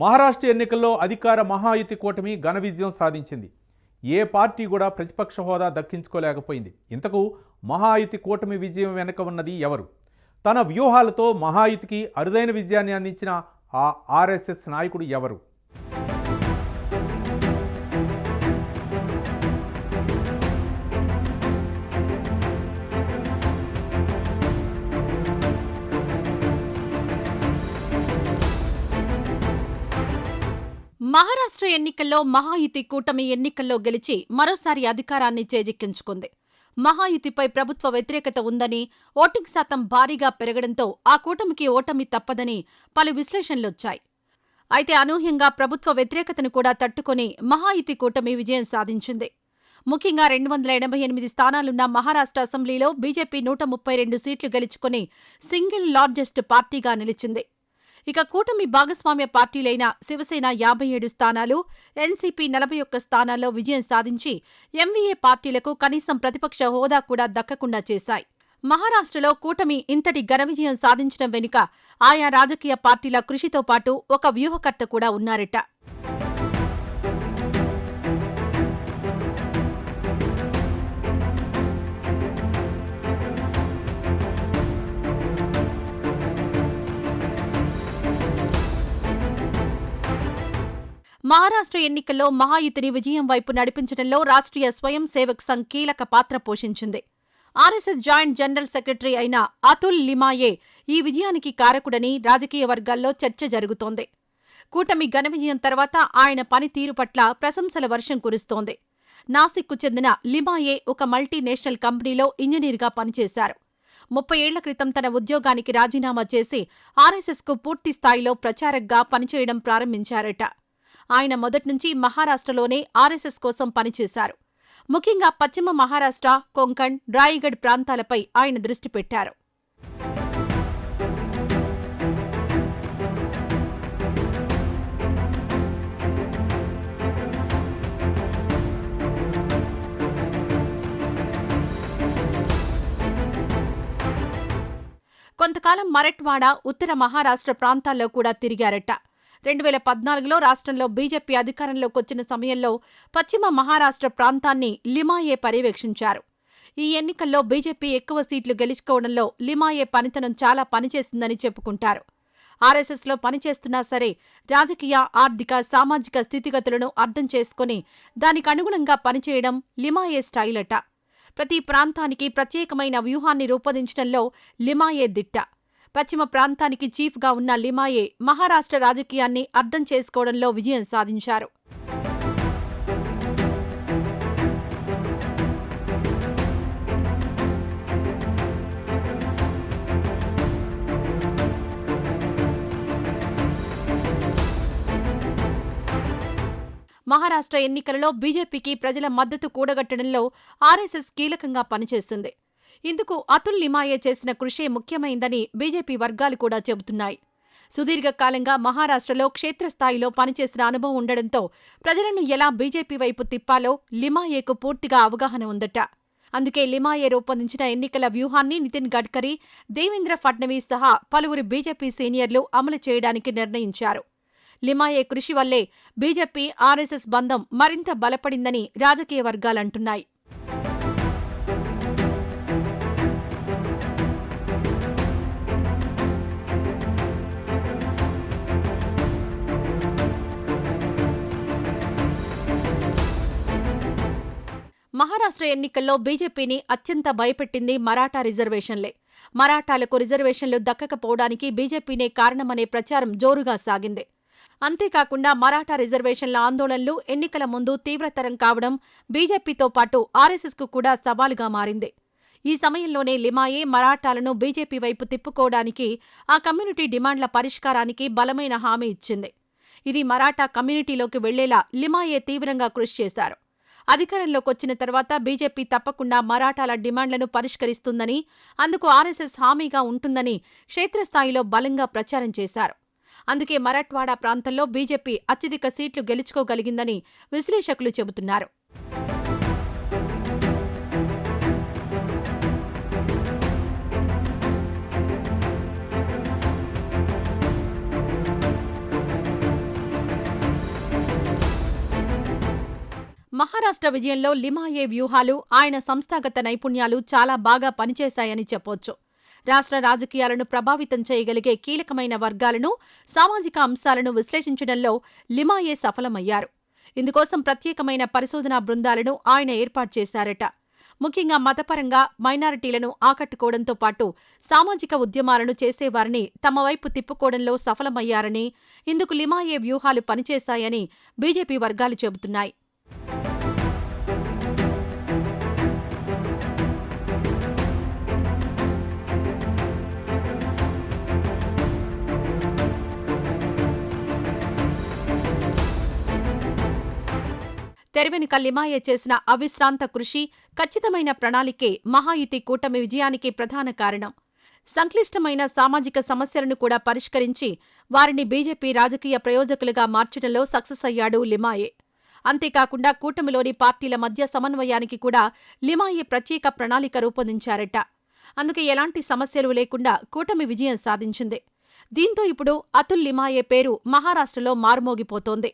మహారాష్ట్ర ఎన్నికల్లో అధికార మహాయుతి కూటమి ఘన విజయం సాధించింది. ఏ పార్టీ కూడా ప్రతిపక్ష హోదా దక్కించుకోలేకపోయింది. ఇంతకు మహాయుతి కూటమి విజయం వెనుక ఉన్నది ఎవరు? తన వ్యూహాలతో మహాయుతికి అరుదైన విజయాన్ని అందించిన ఆ ఆర్ఎస్ఎస్ నాయకుడు ఎవరు? రాష్ట్ర ఎన్నికల్లో మహాయుతి కూటమి ఎన్నికల్లో గెలిచి మరోసారి అధికారాన్ని చేజిక్కించుకుంది. మహాయుతిపై ప్రభుత్వ వ్యతిరేకత ఉందని ఓటింగ్ శాతం భారీగా పెరగడంతో ఆ కూటమికి ఓటమి తప్పదని పలు విశ్లేషణలొచ్చాయి. అయితే అనూహ్యంగా ప్రభుత్వ వ్యతిరేకతను కూడా తట్టుకుని మహాయుతి కూటమి విజయం సాధించింది. ముఖ్యంగా రెండు వందల ఎనభై ఎనిమిది స్థానాలున్న మహారాష్ట్ర అసెంబ్లీలో బీజేపీ నూట ముప్పై రెండు సీట్లు గెలుచుకుని సింగిల్ లార్జెస్ట్ పార్టీగా నిలిచింది. ఇక కూటమి భాగస్వామ్య పార్టీలైన శివసేన యాభై ఏడు స్థానాలు ఎన్సీపీ నలభై ఒక్క స్థానాల్లో విజయం సాధించి ఎంవీఏ పార్టీలకు కనీసం ప్రతిపక్ష హోదా కూడా దక్కకుండా చేశాయి. మహారాష్ట్రలో కూటమి ఇంతటి ఘన విజయం సాధించడం వెనుక ఆయా రాజకీయ పార్టీల కృషితో పాటు ఒక వ్యూహకర్త కూడా ఉన్నారట. మహారాష్ట్ర ఎన్నికల్లో మహాయుతిని విజయం వైపు నడిపించడంలో రాష్ట్రీయ స్వయం సేవక్ సంఘ్ కీలక పాత్ర పోషించింది. ఆర్ఎస్ఎస్ జాయింట్ జనరల్ సెక్రటరీ అయిన అతుల్ లిమాయే ఈ విజయానికి కారకుడని రాజకీయ వర్గాల్లో చర్చ జరుగుతోంది. కూటమి ఘన విజయం తర్వాత ఆయన పనితీరు పట్ల ప్రశంసల వర్షం కురుస్తోంది. నాసిక్కు చెందిన లిమాయే ఒక మల్టీనేషనల్ కంపెనీలో ఇంజనీర్గా పనిచేశారు. ముప్పై ఏళ్ళ క్రితం తన ఉద్యోగానికి రాజీనామా చేసి ఆర్ఎస్ఎస్కు పూర్తి స్థాయిలో ప్రచారక్గా పనిచేయడం ప్రారంభించారట. ఆయన మొదట్నుంచి మహారాష్ట్రలోనే ఆర్ఎస్ఎస్ కోసం పనిచేశారు. ముఖ్యంగా పశ్చిమ మహారాష్ట్ర కొంకణ్ రాయగఢ్ ప్రాంతాలపై ఆయన దృష్టి పెట్టారు. కొంతకాలం మరట్వాడ ఉత్తర మహారాష్ట్ర ప్రాంతాల్లో కూడా తిరిగారట. రెండు వేల పద్నాలుగులో రాష్ట్రంలో బీజేపీ అధికారంలోకి వచ్చిన సమయంలో పశ్చిమ మహారాష్ట్ర ప్రాంతాన్ని లిమాయే పర్యవేక్షించారు. ఈ ఎన్నికల్లో బీజేపీ ఎక్కువ సీట్లు గెలుచుకోవడంలో లిమాయే పనితనం చాలా పనిచేసిందని చెప్పుకుంటారు. ఆర్ఎస్ఎస్లో పనిచేస్తున్నా సరే రాజకీయ ఆర్థిక సామాజిక స్థితిగతులను అర్థం చేసుకుని దానికి అనుగుణంగా పనిచేయడం లిమాయే స్టైల్ అట ప్రతి ప్రాంతానికి ప్రత్యేకమైన వ్యూహాన్ని రూపొందించడంలో లిమాయే దిట్ట. పశ్చిమ ప్రాంతానికి చీఫ్గా ఉన్న లిమాయే మహారాష్ట్ర రాజకీయాన్ని అర్థం చేసుకోవడంలో విజయం సాధించారు. మహారాష్ట్ర ఎన్నికలలో బీజేపీకి ప్రజల మద్దతు కూడగట్టడంలో ఆర్ఎస్ఎస్ కీలకంగా పనిచేస్తుంది. ఇందుకు అతుల్ లిమాయే చేసిన కృషే ముఖ్యమైందని బీజేపీ వర్గాలు కూడా చెబుతున్నాయి. సుదీర్ఘకాలంగా మహారాష్ట్రలో క్షేత్రస్థాయిలో పనిచేసిన అనుభవం ఉండడంతో ప్రజలను ఎలా బీజేపీ వైపు తిప్పాలో లిమాయేకు పూర్తిగా అవగాహన ఉందట. అందుకే లిమాయే రూపొందించిన ఎన్నికల వ్యూహాన్ని నితిన్ గడ్కరీ దేవేంద్ర ఫడ్నవీస్ సహా పలువురు బీజేపీ సీనియర్లు అమలు చేయడానికి నిర్ణయించారు. లిమాయే కృషి వల్లే బీజేపీ ఆర్ఎస్ఎస్ బంధం మరింత బలపడిందని రాజకీయ వర్గాలంటున్నాయి రాష్ట్ర ఎన్నికల్లో బీజేపీని అత్యంత భయపెట్టింది మరాఠా రిజర్వేషన్లే. మరాఠాలకు రిజర్వేషన్లు దక్కకపోవడానికి బీజేపీనే కారణమనే ప్రచారం జోరుగా సాగింది. అంతేకాకుండా మరాఠా రిజర్వేషన్ల ఆందోళనలు ఎన్నికల ముందు తీవ్రతరం కావడం బీజేపీతో పాటు ఆర్ఎస్ఎస్కు కూడా సవాలుగా మారింది. ఈ సమయంలోనే లిమాయే మరాఠాలను బీజేపీ వైపు తిప్పుకోవడానికి ఆ కమ్యూనిటీ డిమాండ్ల పరిష్కారానికి బలమైన హామీ ఇచ్చింది. ఇది మరాఠా కమ్యూనిటీలోకి వెళ్ళేలా లిమాయే తీవ్రంగా కృషి చేశారు. అధికారంలోకి వచ్చిన తర్వాత బీజేపీ తప్పకుండా మరాఠాల డిమాండ్లను పరిష్కరిస్తుందని అందుకు ఆర్ఎస్ఎస్ హామీగా ఉంటుందని క్షేత్రస్థాయిలో బలంగా ప్రచారం చేశారు. అందుకే మరాఠ్వాడా ప్రాంతంలో బీజేపీ అత్యధిక సీట్లు గెలుచుకోగలిగిందని విశ్లేషకులు చెబుతున్నారు. మహారాష్ట్ర విజయంలో లిమాయే వ్యూహాలు ఆయన సంస్థాగత నైపుణ్యాలు చాలా బాగా పనిచేశాయని చెప్పొచ్చు. రాష్ట్ర రాజకీయాలను ప్రభావితం చేయగలిగే కీలకమైన వర్గాలను సామాజిక అంశాలను విశ్లేషించడంలో లిమాయే సఫలమయ్యారు. ఇందుకోసం ప్రత్యేకమైన పరిశోధనా బృందాలను ఆయన ఏర్పాటు చేశారట. ముఖ్యంగా మతపరంగా మైనారిటీలను ఆకట్టుకోవడంతో పాటు సామాజిక ఉద్యమాలను చేసేవారిని తమ వైపు తిప్పుకోవడంలో సఫలమయ్యారని ఇందుకు లిమాయే వ్యూహాలు పనిచేశాయని బీజేపీ వర్గాలు చెబుతున్నాయి. తెరవెనుక లిమాయ చేసిన అవిశ్రాంత కృషి ఖచ్చితమైన ప్రణాళికే మహాయుతి కూటమి విజయానికి ప్రధాన కారణం. సంక్లిష్టమైన సామాజిక సమస్యలను కూడా పరిష్కరించి వారిని బీజేపీ రాజకీయ ప్రయోజకులుగా మార్చడంలో సక్సెస్ అయ్యాడు లిమాయే. అంతేకాకుండా కూటమిలోని పార్టీల మధ్య సమన్వయానికి కూడా లిమాయే ప్రత్యేక ప్రణాళిక రూపొందించారట. అందుకే ఎలాంటి సమస్యలు లేకుండా కూటమి విజయం సాధించింది. దీంతో ఇప్పుడు అతుల్ లిమాయే పేరు మహారాష్ట్రలో మారుమోగిపోతోంది.